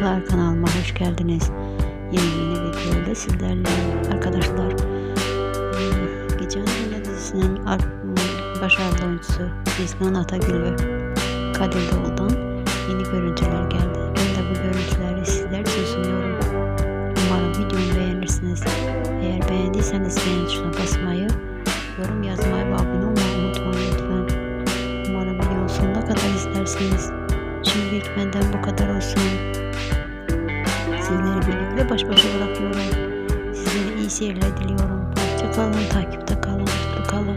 Arkadaşlar kanalıma hoş geldiniz. Yeni yeni videoyla sizlerle arkadaşlar. Geçen Anne dizisinin ar- başarılı oyuncusu Neslihan Atagül ve Kadir Doğulu'dan yeni görüntüler geldi. Ben de bu görüntüleri sizler için sunuyorum. Umarım videomu beğenirsiniz. Eğer beğendiyseniz beğen tuşuna basmayı, yorum yazmayı ve abone olmayı unutmayın lütfen. Umarım videonun sonuna kadar izlersiniz. Şimdilik benden bu kadar olsun. Birlikte baş başa bırakıyorum. Sizlere iyi seyirler diliyorum. Hoşça kalın, takipte kalın, mutlu kalın.